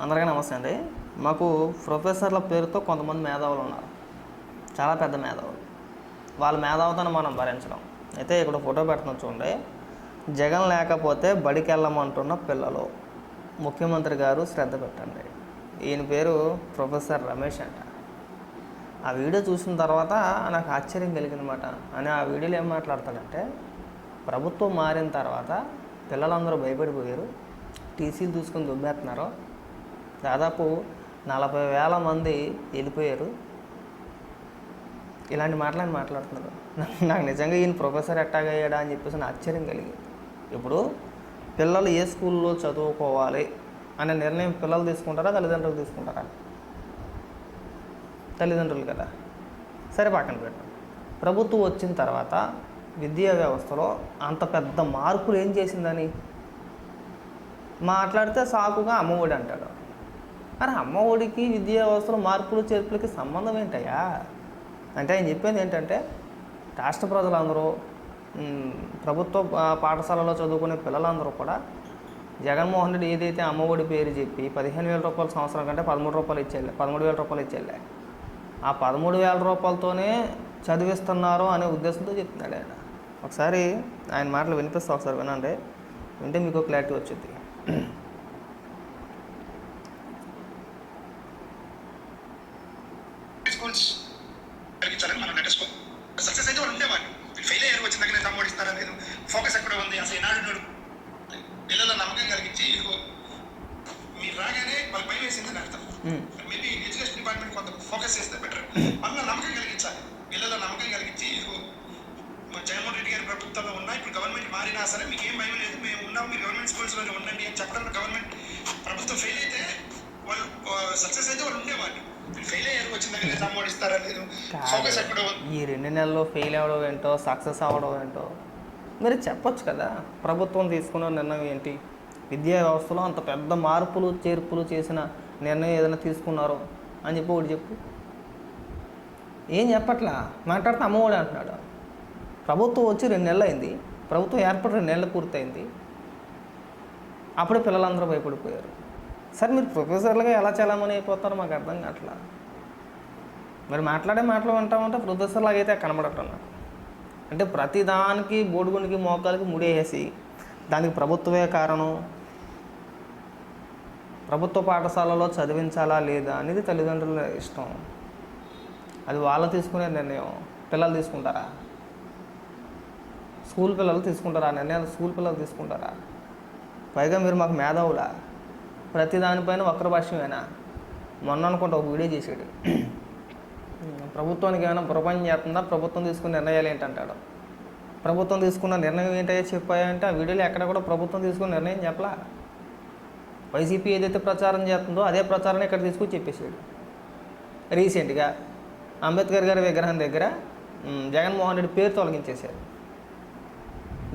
అందరికీ నమస్తే అండి. మాకు ప్రొఫెసర్ల పేరుతో కొంతమంది మేధావులు ఉన్నారు. చాలా పెద్ద మేధావులు. వాళ్ళ మేధావుతాను మనం భరించడం. అయితే ఇక్కడ ఫోటో పెడుతున్నాం చూడండి. జగన్ లేకపోతే బడికి వెళ్ళమంటున్న పిల్లలు. ముఖ్యమంత్రి గారు శ్రద్ధ పెట్టండి. ఈయన పేరు ప్రొఫెసర్ రమేష్ అంట. ఆ వీడియో చూసిన తర్వాత నాకు ఆశ్చర్యం కలిగిందన్నమాట. అని ఆ వీడియోలో ఏం మాట్లాడతాడంటే ప్రభుత్వం మారిన తర్వాత పిల్లలందరూ భయపడిపోయారు. టీసీలు చూసుకొని దుబ్బేస్తున్నారు. దాదాపు నలభై వేల మంది వెళ్ళిపోయారు. ఇలాంటి మాటలు ఆయన మాట్లాడుతున్నారు. నాకు- నిజంగా ఈయన ప్రొఫెసర్ ఎట్టాగయ్యాడా అని చెప్పేసి నాకు ఆశ్చర్యం కలిగింది. ఇప్పుడు పిల్లలు ఏ స్కూల్లో చదువుకోవాలి అనే నిర్ణయం పిల్లలు తీసుకుంటారా తల్లిదండ్రులు తీసుకుంటారా? తల్లిదండ్రులు కదా. సరే పక్కన పెట్టాం ప్రభుత్వం వచ్చిన తర్వాత విద్యా వ్యవస్థలో అంత పెద్ద మార్పులు ఏం చేసిందని? మాట్లాడితే సాకుగా అమ్మఒడి అంటాడు. అరే అమ్మఒడికి విద్యా వ్యవస్థలో మార్పులు చేర్పులకి సంబంధం ఏంటయ్యా? అంటే ఆయన చెప్పేది ఏంటంటే రాష్ట్ర ప్రజలందరూ ప్రభుత్వ పాఠశాలలో చదువుకునే పిల్లలందరూ కూడా జగన్మోహన్ రెడ్డి ఏదైతే అమ్మఒడి పేరు చెప్పి పదిహేను వేల రూపాయల సంవత్సరం కంటే పదమూడు రూపాయలు ఇచ్చేళ్ళే పదమూడు వేల రూపాయలు ఇచ్చేళ్ళే ఆ పదమూడు వేల రూపాయలతోనే చదివిస్తున్నారు అనే ఉద్దేశంతో చెప్తున్నాడు ఆయన. ఒకసారి ఆయన మాటలు వినిపిస్తా ఒకసారి వినండి. వింటే మీకు క్లారిటీ వచ్చింది. కలిగించాలని మనం నడుచుకో సక్సెస్ అయితే వాళ్ళు ఉండేవాళ్ళు ఫెయిల్ అయ్యారు వచ్చిన దగ్గర తమ్ముడు ఇస్తారా లేదు? ఫోకస్ ఎక్కడ ఉంది? అసలు ఈనాడు నడు పిల్లల నమ్మకం కలిగించి ఇదిగో మీరు రాగానే వాళ్ళు భయం వేసిందని అర్థం. మేబీ ఎడ్యుకేషన్ డిపార్ట్మెంట్ కొంత ఫోకస్ చేస్తే బెటర్ అందులో నమ్మకం కలిగించాలి. పిల్లల నమ్మకం కలిగించి ఇదిగో మా జగన్మోహన్ రెడ్డి గారి ప్రభుత్వంలో ఉన్నా ఇప్పుడు గవర్నమెంట్ మారినా సరే మీకు ఏం భయం లేదు. మేము ఉన్నాం మీరు గవర్నమెంట్ స్కూల్స్లోనే ఉండండి అని చెప్పడంలో గవర్నమెంట్ ప్రభుత్వం ఫెయిల్ అయితే వాళ్ళు సక్సెస్ అయితే వాళ్ళు ఉండేవాళ్ళు. ఈ రెండు నెలల్లో ఫెయిల్ అవ్వడం ఏంటో సక్సెస్ అవ్వడం ఏంటో మీరు చెప్పొచ్చు కదా. ప్రభుత్వం తీసుకున్న నిర్ణయం ఏంటి? విద్యా వ్యవస్థలో అంత పెద్ద మార్పులు చేర్పులు చేసిన నిర్ణయం ఏదైనా తీసుకున్నారో అని చెప్పి ఒకటి చెప్పు. ఏం చెప్పట్లా? మాట్లాడితే అమ్మఒడి అంటున్నాడు. ప్రభుత్వం వచ్చి రెండు నెలలు అయింది. ప్రభుత్వం ఏర్పడి రెండు నెలలు పూర్తయింది. అప్పుడే పిల్లలందరూ భయపడిపోయారు. సరే మీరు ప్రొఫెసర్లుగా ఎలా చలామణి అయిపోతారో మాకు అర్థం కావట్లా. మరి మాట్లాడే మాటలు అంటామంటే ప్రొఫెసర్ లాగా అయితే కనబడటం నాకు అంటే ప్రతిదానికి దానికి మోకాలకి ముడేసి దానికి ప్రభుత్వమే కారణం. ప్రభుత్వ పాఠశాలలో చదివించాలా లేదా అనేది తల్లిదండ్రుల ఇష్టం. అది వాళ్ళు తీసుకునే నిర్ణయం. పిల్లలు తీసుకుంటారా? స్కూల్ పిల్లలు తీసుకుంటారా? నిర్ణయాలు స్కూల్ పిల్లలు తీసుకుంటారా? పైగా మీరు మాకు మేధావులా. ప్రతి దానిపైన వక్ర భాష్యమేనా మొన్న అనుకుంటా ఒక వీడియో చేసాడు ప్రభుత్వానికి ఏమైనా ప్రపంచం చేస్తుందా? ప్రభుత్వం తీసుకున్న నిర్ణయాలు ఏంటంటాడు? ప్రభుత్వం తీసుకున్న నిర్ణయం ఏంటో చెప్పాయంటే ఆ వీడియోలో ఎక్కడ కూడా ప్రభుత్వం తీసుకున్న నిర్ణయం చెప్పలా? వైసీపీ ఏదైతే ప్రచారం చేస్తుందో అదే ప్రచారాన్ని ఇక్కడ తీసుకొచ్చి చెప్పేసాడు రీసెంట్గా అంబేద్కర్ గారి విగ్రహం దగ్గర జగన్మోహన్ రెడ్డి పేరు తొలగించేశారు.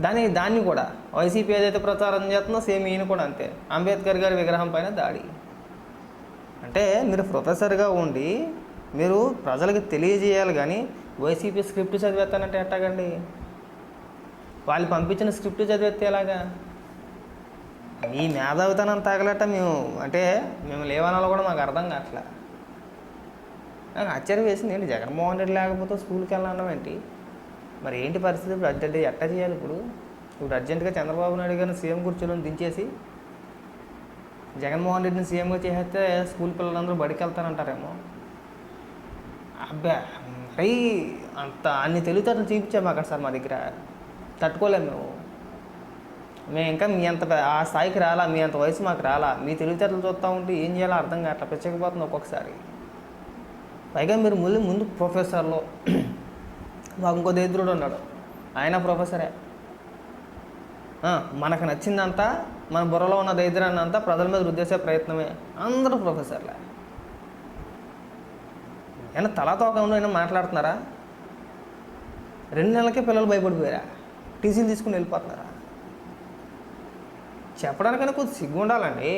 దాని దాన్ని కూడా వైసీపీ ఏదైతే ప్రచారం చేస్తుందో సేమ్ ఈయన కూడా అంతే. అంబేద్కర్ గారి విగ్రహం పైన దాడి. అంటే మీరు ప్రొఫెసర్గా ఉండి మీరు ప్రజలకు తెలియజేయాలి కానీ వైసీపీ స్క్రిప్ట్ చదివేస్తానంటే ఎట్టాగండి? వాళ్ళు పంపించిన స్క్రిప్ట్ చదివేస్తే ఎలాగా? మీ మేధావితనం తగలట మేము. అంటే మేము లేవనాలో కూడా మాకు అర్థం కావట్లే. నాకు ఆశ్చర్యం వేసింది. ఏంటి జగన్మోహన్ రెడ్డి లేకపోతే స్కూల్కి వెళ్ళడం ఏంటి? మరి ఏంటి పరిస్థితి? ఇప్పుడు అర్జెంట్ ఎట్టా చేయాలి ఇప్పుడు. ఇప్పుడు అర్జెంటుగా చంద్రబాబు నాయుడు గారిని సీఎం కుర్చీలో దించేసి జగన్మోహన్ రెడ్డిని సీఎంగా చేసేస్తే స్కూల్ పిల్లలందరూ బడికి వెళ్తానంటారేమో అబ్బా మరీ అంత అన్ని తెలివితేటలు చూపించాము అక్కడ సార్ మా దగ్గర. తట్టుకోలేము మేము. మేము ఇంకా మీ అంత ఆ స్థాయికి రాలా మీ అంత వయసు మాకు రాలా. మీ తెలివితేటలు చూస్తూ ఉంటే ఏం చేయాలో అర్థం కావట్లా. పిచ్చకపోతుంది ఒక్కొక్కసారి. పైగా మీరు ముందు ముందు ప్రొఫెసర్లో మాకు ఇంకో దరిద్రుడు ఉన్నాడు. ఆయన ప్రొఫెసరే. మనకు నచ్చిందంతా మన బుర్రలో ఉన్న దరిద్రాన్ని అంతా ప్రజల మీద రుద్దేసే ప్రయత్నమే. అందరూ ప్రొఫెసర్లే. ఏమన్నా తలాతోకంలో అయినా మాట్లాడుతున్నారా? రెండు నెలలకే పిల్లలు భయపడిపోయారా? టీసీలు తీసుకుని వెళ్ళిపోతున్నారా? చెప్పడానికైనా కొద్ది సిగ్గు ఉండాలండి.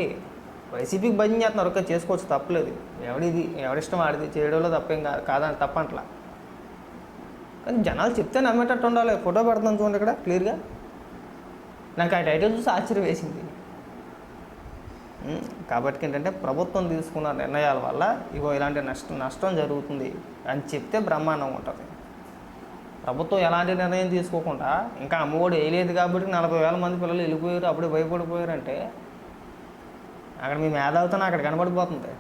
వైసీపీకి భయం చేస్తున్నారు ఒక చేసుకోవచ్చు తప్పలేదు. ఎవడిది ఎవడిష్టం ఆడిది చేయడంలో తప్పేం కాదు కాదని తప్పంట్లా. కానీ జనాలు చెప్తే నమ్మేటట్టు ఉండాలి. ఫోటో పెడతాను చూడండి ఇక్కడ క్లియర్గా నాకు ఆ టైటిల్ చూసి ఆశ్చర్యం వేసింది కాబట్టి ఏంటంటే ప్రభుత్వం తీసుకున్న నిర్ణయాల వల్ల ఇగో ఇలాంటి నష్టం నష్టం జరుగుతుంది అని చెప్తే బ్రహ్మాండం ఉంటుంది. ప్రభుత్వం ఎలాంటి నిర్ణయం తీసుకోకుండా ఇంకా అమ్మఒడి వేయలేదు కాబట్టి నలభై వేల మంది పిల్లలు వెళ్ళిపోయారు అప్పుడే భయపడిపోయారంటే అక్కడ మీ మేధావితో అక్కడ కనబడిపోతుంది.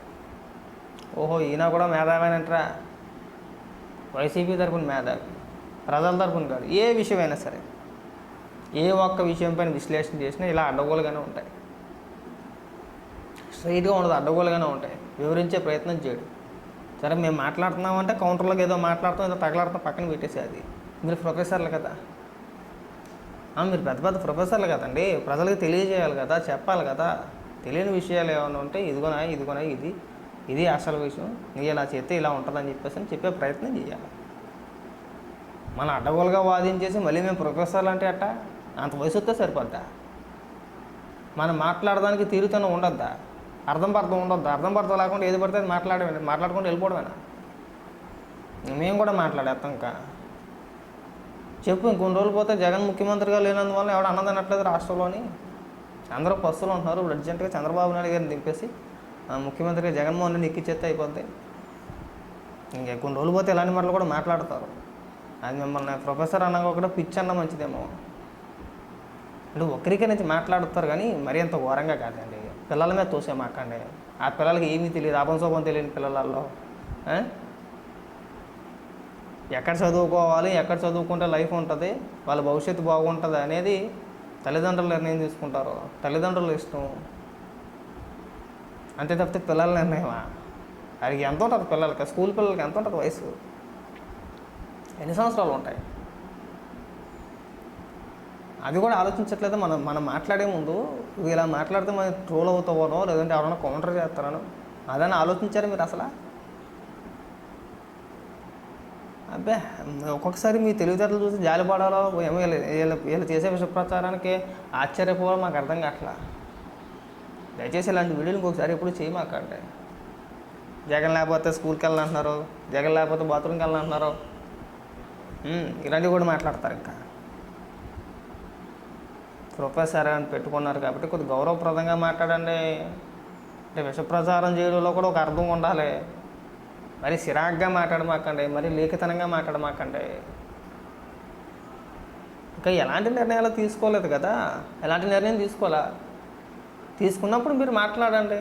ఓహో ఈయన కూడా మేధావేనంటరా? వైసీపీ తరపున మేధావి ప్రజల తరపున కాదు ఏ విషయమైనా సరే ఏ ఒక్క విషయం పైన విశ్లేషణ చేసినా ఇలా అడ్డగోలుగానే ఉంటాయి. స్ట్రైట్గా ఉండదు అడ్డగోలుగానే ఉంటాయి. వివరించే ప్రయత్నం చేయడు. సరే మేము మాట్లాడుతున్నామంటే కౌంటర్లోకి ఏదో మాట్లాడుతాం ఏదో తగలాడుతాం పక్కన పెట్టేసి అది. మీరు ప్రొఫెసర్లు కదా. మీరు పెద్ద పెద్ద ప్రొఫెసర్లు కదండి. ప్రజలకు తెలియజేయాలి కదా చెప్పాలి కదా. తెలియని విషయాలు ఏమైనా ఉంటే ఇదిగోనా ఇదిగోనా ఇది. ఇది అసలు విషయం. నీ ఇలా చేస్తే ఇలా ఉంటుందని చెప్పేసి అని చెప్పే ప్రయత్నం చేయాలి. మన అడ్డగోలుగా వాదించేసి మళ్ళీ మేము ప్రొఫెసర్లు అంటే అట్ట? అంత వయసు వస్తే సరిపోద్దా? మనం మాట్లాడడానికి తీరుతనం ఉండొద్దా? అర్థం పర్థం ఉండొద్దా? అర్థం పర్థం లేకుండా ఏది పడితే అది మాట్లాడమే మాట్లాడుకుంటూ వెళ్ళిపోవడమేనా? మేము కూడా మాట్లాడేస్తాం ఇంకా చెప్పు ఇంకొన్ని రోజులు పోతే జగన్ ముఖ్యమంత్రిగా లేనందువల్ల ఎవడ అన్నదనట్లేదు రాష్ట్రంలోని? అందరూ పస్తులు ఉంటున్నారు ఇప్పుడు అర్జెంటుగా చంద్రబాబు నాయుడు గారిని దింపేసి ముఖ్యమంత్రి ముఖ్యమంత్రిగా జగన్మోహన్ రెడ్డి ఎక్కిచ్చేస్తే అయిపోద్ది. ఇంకా కొన్ని రోజులు పోతే ఇలాంటి మాటలు కూడా మాట్లాడతారు. అది మిమ్మల్ని ప్రొఫెసర్ అన్నా కూడా పిచ్చి అన్న మంచిదేమో. అంటే ఒకరికే నుంచి మాట్లాడుతారు కానీ మరి అంత ఘోరంగా కాదండి. పిల్లల మీద తోసే మాకండి. ఆ పిల్లలకి ఏమీ తెలియదు ఆపంశోపం తెలియని పిల్లలలో ఎక్కడ చదువుకోవాలి ఎక్కడ చదువుకుంటే లైఫ్ ఉంటుంది వాళ్ళ భవిష్యత్తు బాగుంటుంది అనేది తల్లిదండ్రులు నిర్ణయం తీసుకుంటారు. తల్లిదండ్రుల ఇష్టం. అంతే తప్పితే పిల్లల నిర్ణయమా? వారికి ఎంత ఉంటుంది పిల్లలకి? స్కూల్ పిల్లలకి ఎంత ఉంటుంది వయసు? ఎన్ని సంవత్సరాలు ఉంటాయి? అది కూడా ఆలోచించట్లేదు. మనం మనం మాట్లాడే ముందు ఇలా మాట్లాడితే మనం ట్రోల్ అవుతావనో లేదంటే ఎవరైనా కౌంటర్ చేస్తారనో అదని ఆలోచించారు మీరు అసలు? అబ్బే ఒక్కొక్కసారి మీ తెలివితేటలు చూసి జాలిపడాలో ఏమో వీళ్ళు వీళ్ళు వీళ్ళు చేసే విష ప్రచారానికి ఆశ్చర్యపోవడం మాకు అర్థం కావట్లా. దయచేసి ఇలాంటి వీడియోలు ఇంకొకసారి ఎప్పుడు చేయమాకండి. జగన్ లేకపోతే స్కూల్కి వెళ్ళాలంటున్నారు జగన్ లేకపోతే బాత్రూమ్కి వెళ్ళాలంటున్నారు ఇలాంటివి కూడా మాట్లాడతారు ఇంకా. ప్రొఫెసర్ అని పెట్టుకున్నారు కాబట్టి కొద్ది గౌరవప్రదంగా మాట్లాడండి. అంటే విష ప్రచారం చేయడంలో కూడా ఒక అర్థం ఉండాలి. మరి సిరాగ్గా మాట్లాడమాకండి మరి లేఖితనంగా మాట్లాడమాకండి. ఇంకా ఎలాంటి నిర్ణయాలు తీసుకోలేదు కదా. ఎలాంటి నిర్ణయం తీసుకోవాలా? తీసుకున్నప్పుడు మీరు మాట్లాడండి.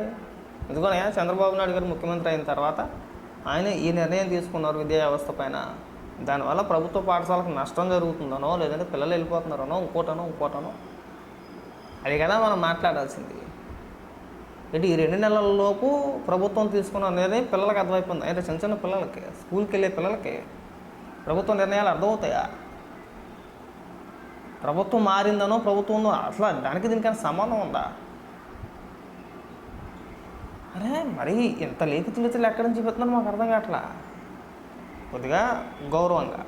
ఎందుకనే? చంద్రబాబు నాయుడు గారు ముఖ్యమంత్రి అయిన తర్వాత ఆయన ఈ నిర్ణయం తీసుకున్నారు విద్యా వ్యవస్థ పైన. దానివల్ల ప్రభుత్వ పాఠశాలకు నష్టం జరుగుతుందనో లేదంటే పిల్లలు వెళ్ళిపోతున్నారనో ఇంకోటనో ఇంకోటనో. అది కదా మనం మాట్లాడాల్సింది. ఏంటి ఈ రెండు నెలలలోపు ప్రభుత్వం తీసుకున్న నిర్ణయం పిల్లలకు అర్థమైపోయింది. అంటే చిన్న చిన్న పిల్లలకి స్కూల్కి వెళ్ళే పిల్లలకి ప్రభుత్వ నిర్ణయాలు అర్థమవుతాయా? ప్రభుత్వం మారిందనో ప్రభుత్వం అసలు దానికి దీనికైనా సంబంధం ఉందా? అరే మరి ఇంత లేఖితులు ఎక్కడి నుంచి చెప్తున్నారు మాకు అర్థం కావట్లా? కొద్దిగా గౌరవంగా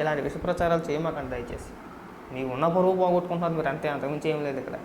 ఇలాంటి విష ప్రచారాలు చేయమాకండి దయచేసి. మీకు ఉన్న పొరుగు పోగొట్టుకుంటున్నారు మీరు అంతే అంతకుమించి ఏం లేదు ఇక్కడ.